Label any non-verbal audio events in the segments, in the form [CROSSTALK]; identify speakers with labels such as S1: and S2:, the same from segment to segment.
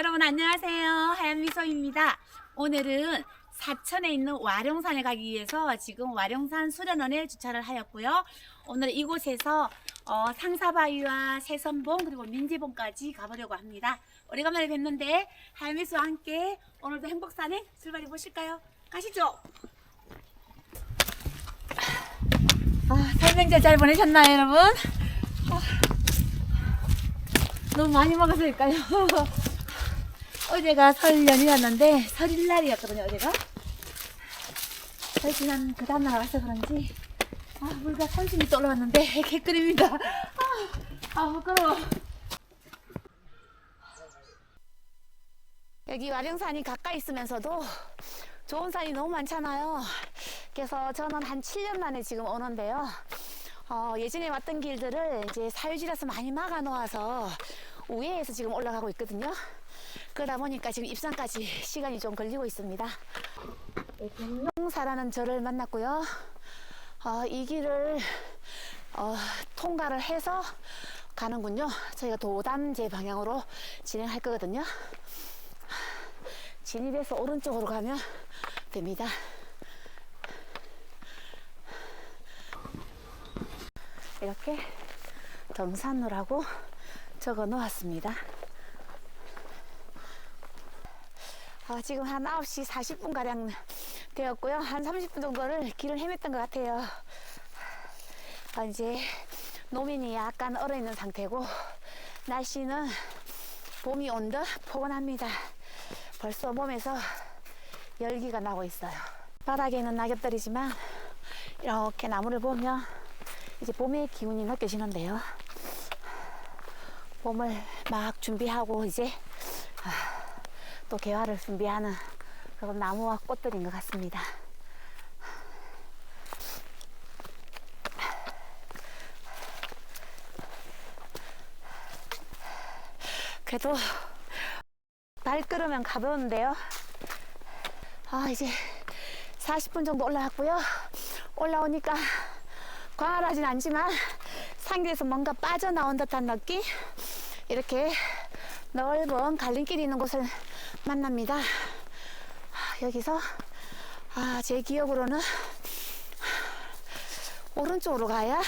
S1: 여러분 안녕하세요. 하얀미소입니다. 오늘은 사천에 있는 와룡산에 가기 위해서 지금 와룡산 수련원에 주차를 하였고요. 오늘 이곳에서 어, 상사바위와 새선봉 그리고 민지봉까지 가보려고 합니다. 오래간만에 뵀는데 하얀미소와 함께 오늘도 행복산에 출발해 보실까요? 가시죠. 아, 설명절 잘 보내셨나요, 여러분? 아, 너무 많이 먹었을까요? [LAUGHS] 어제가 설 연휴였는데 설일날이었거든요 어제가. 설 지난 그 다음날 와서 그런지 아 물가 30m 올라왔는데 [LAUGHS] 개끓입니다. 아, 아 부끄러워. 여기 와룡산이 가까이 있으면서도 좋은 산이 너무 많잖아요. 그래서 저는 한 7년 만에 지금 오는데요. 어, 예전에 왔던 길들을 이제 사유지라서 많이 막아 놓아서 우회해서 지금 올라가고 있거든요. 그러다 보니까 지금 입산까지 시간이 좀 걸리고 있습니다. 백룡사라는 절을 만났고요. 어, 이 길을 어, 통과를 해서 가는군요. 저희가 도담제 방향으로 진행할 거거든요. 진입해서 오른쪽으로 가면 됩니다. 이렇게 등산로라고 적어 놓았습니다. 아, 지금 한 9시 40분 가량 되었고요. 한 30분 정도를 길을 헤맸던 것 같아요. 아, 이제 노면이 약간 얼어 있는 상태고 날씨는 봄이 온 듯 포근합니다. 벌써 몸에서 열기가 나고 있어요. 바닥에는 낙엽들이지만 이렇게 나무를 보면 이제 봄의 기운이 느껴지는데요. 봄을 막 준비하고 이제 아, 또 개화를 준비하는 그런 나무와 꽃들인 것 같습니다. 그래도 발걸으면 가벼운데요. 아 이제 40분 정도 올라왔고요. 올라오니까 광활하진 않지만 상계에서 뭔가 빠져나온 듯한 느낌? 이렇게 넓은 갈림길이 있는 곳을 만납니다. 아, 여기서 아, 제 기억으로는 오른쪽으로 가야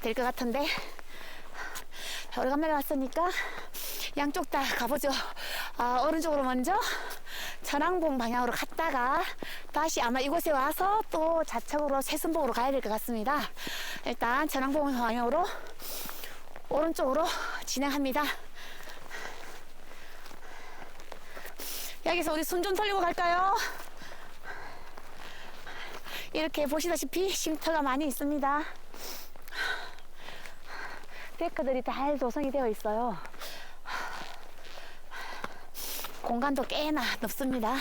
S1: 될 것 같은데 오래간만에 왔으니까 양쪽 다 가보죠. 아, 오른쪽으로 먼저 천왕봉 방향으로 갔다가 다시 아마 이곳에 와서 또 좌측으로 새순봉으로 가야 될 것 같습니다. 일단 천왕봉 방향으로 오른쪽으로 진행합니다. 여기서 우리 숨 좀 돌리고 갈까요? 이렇게 보시다시피 쉼터가 많이 있습니다. 데크들이 잘 조성이 되어 있어요. 공간도 꽤나 넓습니다.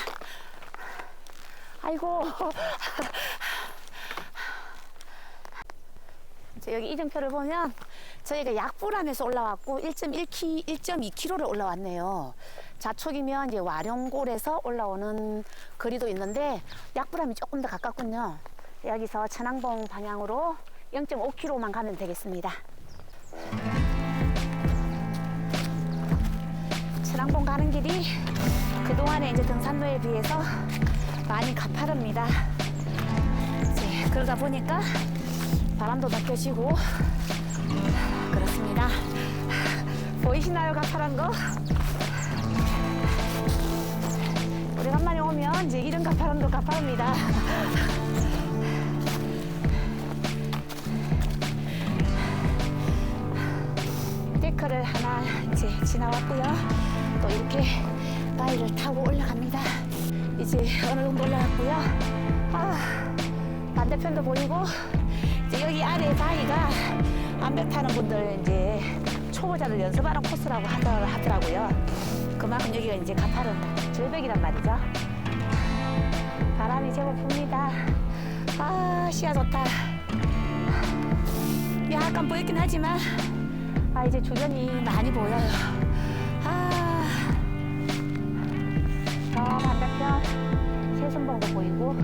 S1: 아이고. 자, 여기 이정표를 보면 저희가 약불암에서 올라왔고 1.1키, 1.2km를 올라왔네요. 좌측이면 이제 와룡골에서 올라오는 거리도 있는데 약불암이 조금 더 가깝군요. 여기서 천왕봉 방향으로 0.5km만 가면 되겠습니다. 천왕봉 가는 길이 그동안에 이제 등산로에 비해서 많이 가파릅니다. 이제 그러다 보니까 바람도 느껴지고 그렇습니다. 보이시나요, 가파란 거? 오래간만에 오면 이제 이런 가파람도 가파릅니다. [LAUGHS] 데크를 하나 이제 지나왔고요. 또 이렇게 바위를 타고 올라갑니다. 이제 어느 정도 올라갔고요. 아, 반대편도 보이고 이제 여기 아래 바위가 암벽 타는 분들 이제 초보자들 연습하는 코스라고 하더, 하더라고요. 그만큼 여기가 이제 가파른 절벽이란 말이죠. 바람이 제법 붑니다. 아, 시야 좋다. 약간 보이긴 하지만 아 이제 주변이 많이 보여요. 아, 저 반대편 새순봉도 보이고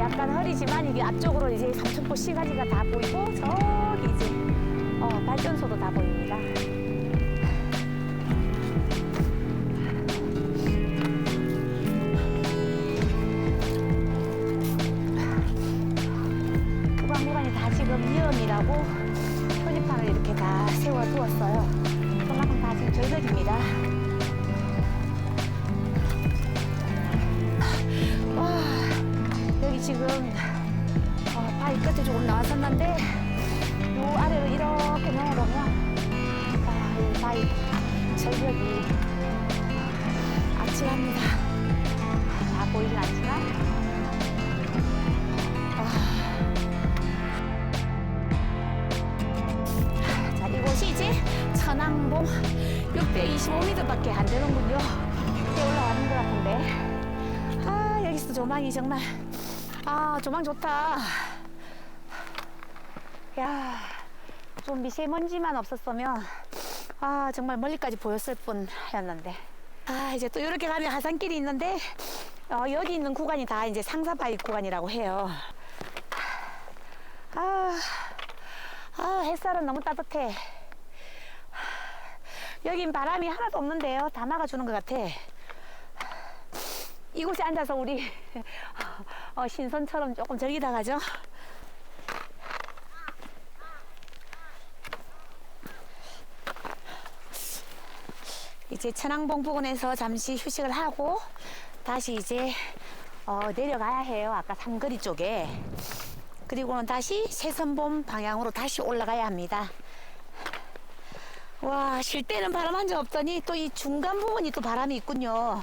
S1: 약간 흐리지만 이게 앞쪽으로 이제 삼천포 시가지가 다 보이고 저기 이제 어, 발전소도 다 보입니다. 지금 미음이라고 표지판을 이렇게 다 세워두었어요. 그만큼 다 지금 절벽입니다. 와, 여기 지금 어, 바위 끝에 조금 나왔었는데 요 아래로 이렇게 내려오면 아, 이 바위 절벽이 아찔합니다. 다 보이진 않지만 625m밖에 안 되는군요. 꽤 올라가는 것 같은데. 아, 여기서 조망이 정말. 아, 조망 좋다. 야, 좀 미세먼지만 없었으면, 아, 정말 멀리까지 보였을 뿐 였는데. 아, 이제 또 이렇게 가면 하산길이 있는데, 어, 여기 있는 구간이 다 이제 상사바위 구간이라고 해요. 아, 아, 햇살은 너무 따뜻해. 여긴 바람이 하나도 없는데요. 다 막아주는 것 같아. 이곳에 앉아서 우리 어, 신선처럼 조금 즐기다 가죠. 이제 천왕봉 부근에서 잠시 휴식을 하고 다시 이제 어, 내려가야 해요. 아까 삼거리 쪽에. 그리고는 다시 세선봉 방향으로 다시 올라가야 합니다. 와, 쉴 때는 바람 한 점 없더니 또 이 중간 부분이 또 바람이 있군요.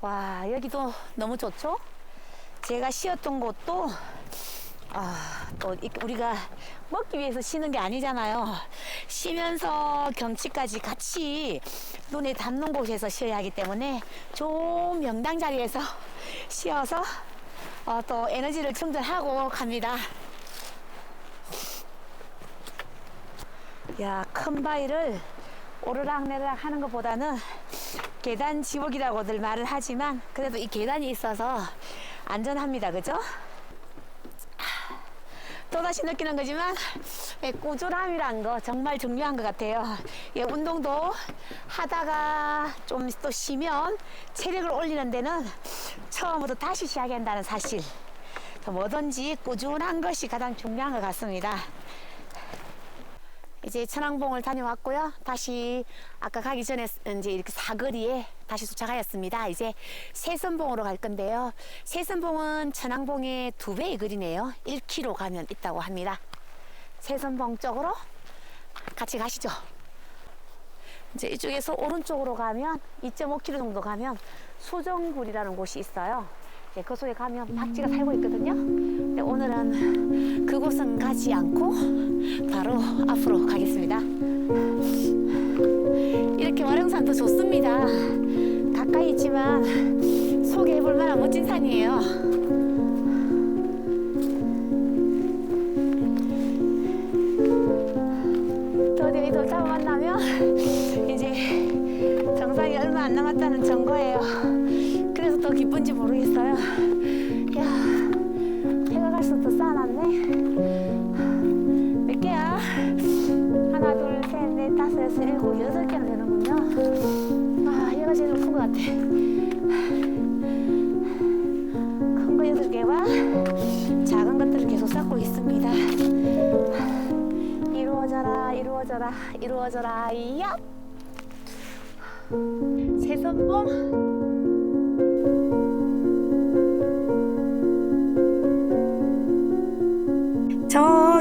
S1: 와, 여기도 너무 좋죠? 제가 쉬었던 곳도 아, 또 이- 우리가 먹기 위해서 쉬는 게 아니잖아요. 쉬면서 경치까지 같이 눈에 닿는 곳에서 쉬어야 하기 때문에 좋은 명당 자리에서 쉬어서 어, 또 에너지를 충전하고 갑니다. 야, 큰 바위를 오르락내리락 하는 것보다는 계단 지옥이라고들 말을 하지만 그래도 이 계단이 있어서 안전합니다. 그죠? 또다시 느끼는 거지만 예, 꾸준함이란 거 정말 중요한 것 같아요. 예, 운동도 하다가 좀 또 쉬면 체력을 올리는 데는 처음부터 다시 시작한다는 사실. 뭐든지 꾸준한 것이 가장 중요한 것 같습니다. 이제 천왕봉을 다녀왔고요. 다시 아까 가기 전에 이제 이렇게 사거리에 다시 도착하였습니다. 이제 세선봉으로 갈 건데요. 세선봉은 천왕봉의 두 배의 거리네요. 1km 가면 있다고 합니다. 세선봉 쪽으로 같이 가시죠. 이제 이쪽에서 오른쪽으로 가면 2.5km 정도 가면 수정굴이라는 곳이 있어요. 이제 그 속에 가면 박쥐가 살고 있거든요. 근데 오늘은 그곳은 가지 않고 바로 앞으로 가겠습니다. 이렇게 와룡산도 좋습니다. 가까이 있지만 소개해볼 만한 멋진 산이에요. 드디어 이 돌탑을 만나면 이제 정상이 얼마 안 남았다는 증거예요. 더 기쁜지 모르겠어요. 야, 해가 갈수록 더 쌓아놨네. 몇 개야? 하나, 둘, 셋, 넷, 다섯, 여섯, 일곱, 여덟 개나 되는군요. 아, 얘가 제일 높은 것 같아. 큰 거 여덟 개와 작은 것들을 계속 쌓고 있습니다. 이루어져라, 이루어져라, 이루어져라, 야! 세선봉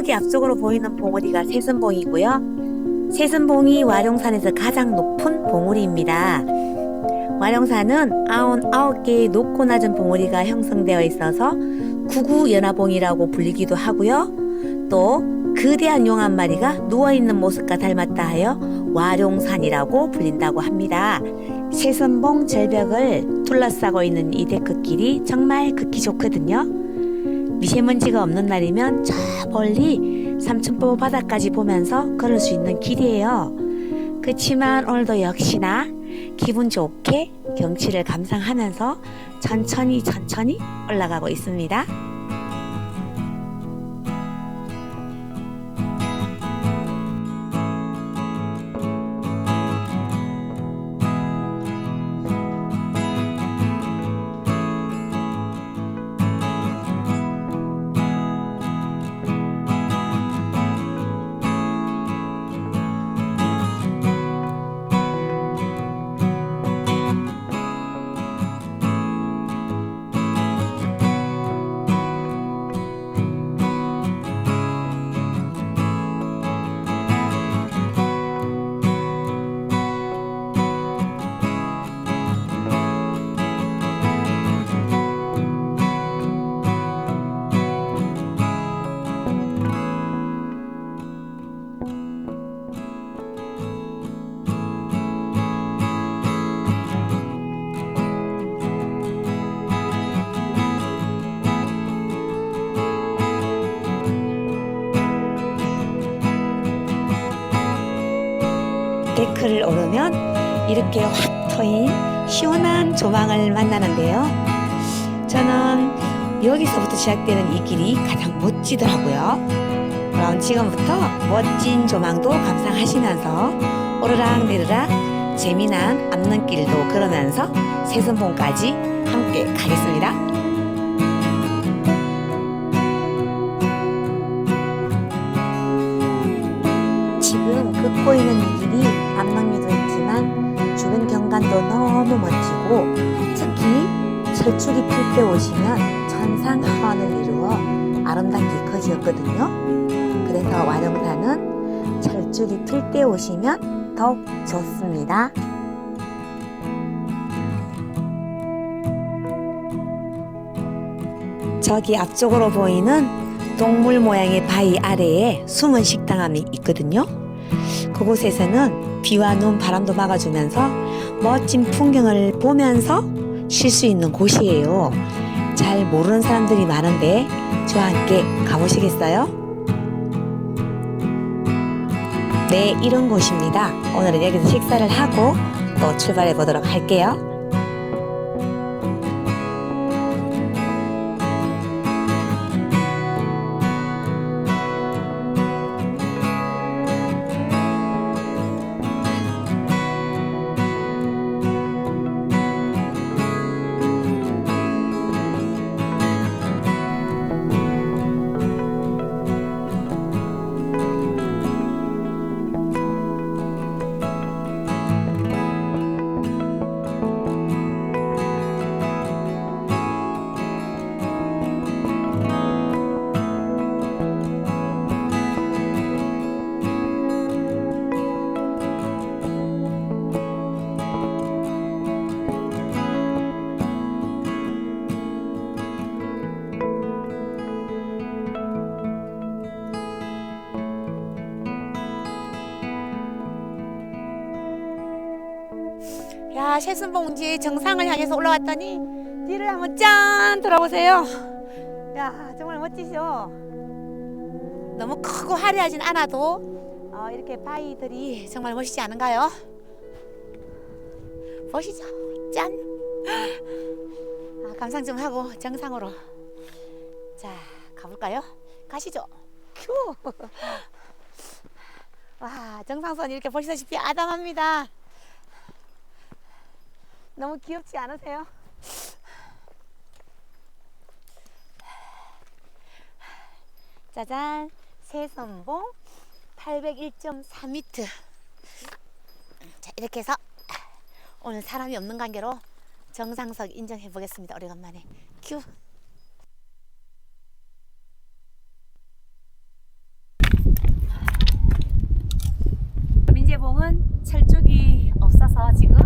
S2: 저기 앞쪽으로 보이는 봉우리가 세순봉이고요. 세순봉이 와룡산에서 가장 높은 봉우리입니다. 와룡산은 99개의 높고 낮은 봉우리가 형성되어 있어서 구구연화봉이라고 불리기도 하고요. 또 거대한 용 한 마리가 누워있는 모습과 닮았다 하여 와룡산이라고 불린다고 합니다. 세순봉 절벽을 둘러싸고 있는 이 데크 길이 정말 걷기 좋거든요. 미세먼지가 없는 날이면 저 멀리 삼천포 바다까지 보면서 걸을 수 있는 길이에요. 그렇지만 오늘도 역시나 기분 좋게 경치를 감상하면서 천천히 천천히 올라가고 있습니다. 오르면 이렇게 확 트인 시원한 조망을 만나는데요. 저는 여기서부터 시작되는 이 길이 가장 멋지더라고요. 그럼 지금부터 멋진 조망도 감상하시면서 오르락 내리락 재미난 앞눈길도 걸으면서 세선봉까지 함께 가겠습니다. 지금 긋고 있는 경관도 너무 멋지고 특히 철쭉이 필때 오시면 천상 하원을 이루어 아름답게 커지었거든요. 그래서 와룡산은 철쭉이 필때 오시면 더욱 좋습니다. 저기 앞쪽으로 보이는 동물 모양의 바위 아래에 숨은 식당함이 있거든요. 그곳에서는 비와 눈, 바람도 막아주면서 멋진 풍경을 보면서 쉴 수 있는 곳이에요. 잘 모르는 사람들이 많은데 저와 함께 가보시겠어요? 네, 이런 곳입니다. 오늘은 여기서 식사를 하고 또 출발해 보도록 할게요. 야, 셰순봉지 정상을 향해서 올라왔더니 뒤를 한번 짠 돌아보세요. 야, 정말 멋지죠? 너무 크고 화려하진 않아도 어, 이렇게 바위들이 정말 멋있지 않은가요? 보시죠. 짠. 아, 감상 좀 하고 정상으로. 자, 가볼까요? 가시죠. 큐. [LAUGHS] 와, 정상선 이렇게 보시다시피 아담합니다. 너무 귀엽지 않으세요? 짜잔, 세선봉 801.4m. 자, 이렇게 해서 오늘 사람이 없는 관계로 정상석 인정해 보겠습니다. 오래간만에. 큐. 민재봉은 철쭉이 없어서 지금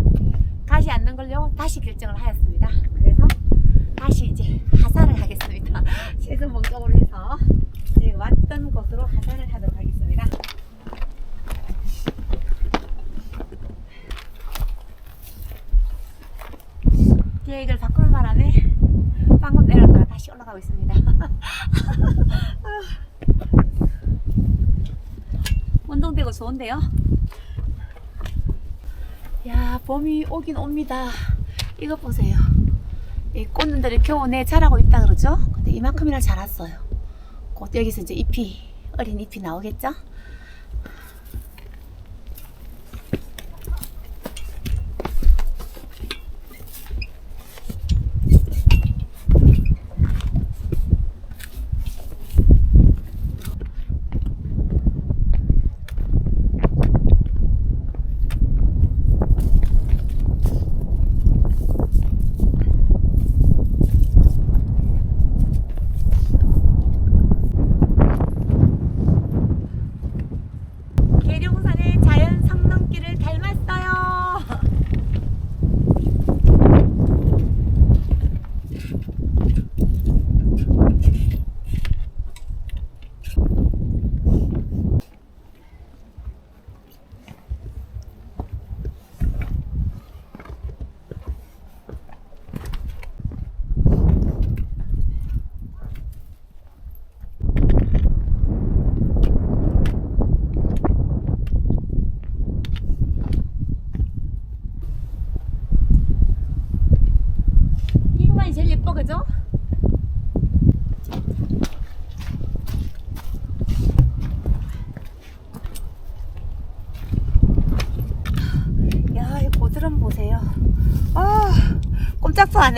S2: 가시 않는 걸로 다시 결정을 하였습니다. 그래서 다시 이제 하산을 하겠습니다. [LAUGHS] 세선봉 쪽으로 해서 제가 왔던 곳으로 하산을 하도록 하겠습니다. 계획을 바꾸는 바람에 방금 내렸다가 다시 올라가고 있습니다. [LAUGHS] 운동되고 좋은데요? 야, 봄이 오긴 옵니다. 이것 보세요. 이 꽃눈들이 겨우내 자라고 있다 그러죠? 근데 이만큼이나 자랐어요. 곧 여기서 이제 잎이, 어린 잎이 나오겠죠?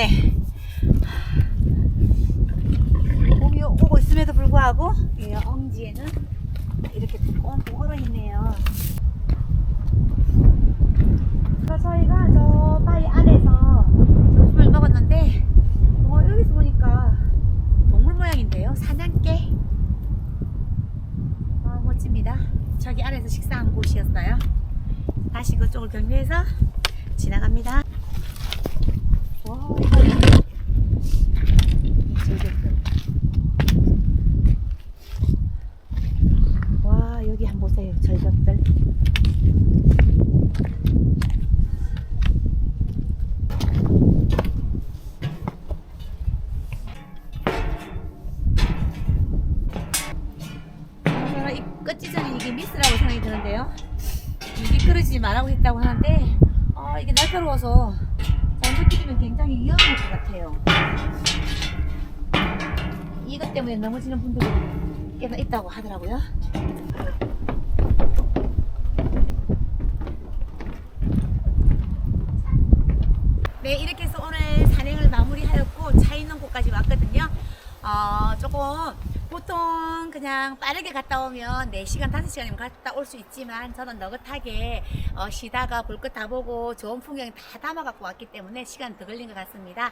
S2: 터프하네. 봄이 오고 있음에도 불구하고 이 엉지에는 이렇게 꽁꽁 얼어 있네요. 그래서 저희가 저 바위 안에서 점심을 먹었는데 어, 여기서 보니까 동물 모양인데요. 사냥개. 아, 멋집니다. 저기 안에서 식사한 곳이었어요. 다시 그쪽을 경유해서 지나갑니다. 와, 있다고 하더라고요. 네, 이렇게 해서 오늘 산행을 마무리하였고 차 있는 곳까지 왔거든요. 어, 조금 보통 그냥 빠르게 갔다 오면 4시간, 5시간이면 갔다 올 수 있지만 저는 너긋하게 어, 쉬다가 볼 것 다 보고 좋은 풍경 다 담아 갖고 왔기 때문에 시간 더 걸린 것 같습니다.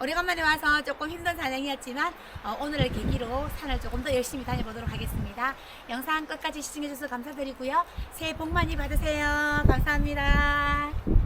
S2: 오래간만에 와서 조금 힘든 산행이었지만 어, 오늘을 계기로 산을 조금 더 열심히 다녀보도록 하겠습니다. 영상 끝까지 시청해주셔서 감사드리고요. 새해 복 많이 받으세요. 감사합니다.